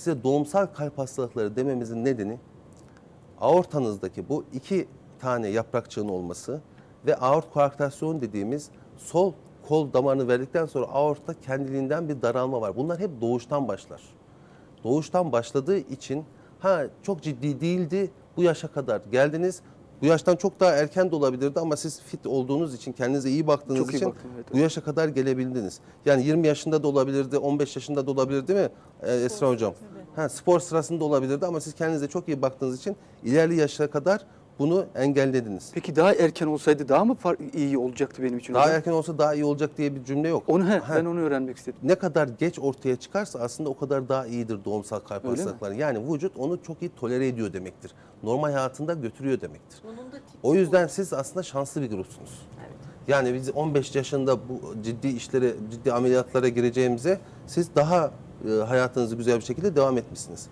size doğumsal kalp hastalıkları dememizin nedeni aortanızdaki bu iki tane yaprakçığın olması ve aort koarktasyon dediğimiz sol kol damarını verdikten sonra aortta kendiliğinden bir daralma var. Bunlar hep doğuştan başlar. Doğuştan başladığı için ha çok ciddi değildi bu yaşa kadar geldiniz. Bu yaştan çok daha erken de olabilirdi ama siz fit olduğunuz için kendinize iyi baktığınız Çok iyi için baktım, evet, bu yaşa kadar gelebildiniz. Yani 20 yaşında da olabilirdi, 15 yaşında da olabilir değil mi Ee, Esra Hocam? Ha, spor sırasında olabilirdi ama siz kendinize çok iyi baktığınız için ilerli yaşa kadar bunu engellediniz. Peki daha erken olsaydı daha mı iyi olacaktı benim için? Daha hocam? erken olsa daha iyi olacak diye bir cümle yok. Onu he, Ha, ben onu öğrenmek istedim. ne kadar geç ortaya çıkarsa aslında o kadar daha iyidir doğumsal kalp Öyle mi? hastalıkları. Yani vücut onu çok iyi tolere ediyor demektir. Normal hayatında götürüyor demektir. Bunun da tipi O yüzden siz aslında şanslı bir grupsunuz. Evet. Yani biz 15 yaşında bu ciddi işlere, ciddi ameliyatlara gireceğimize siz daha e, hayatınızı güzel bir şekilde devam etmişsiniz.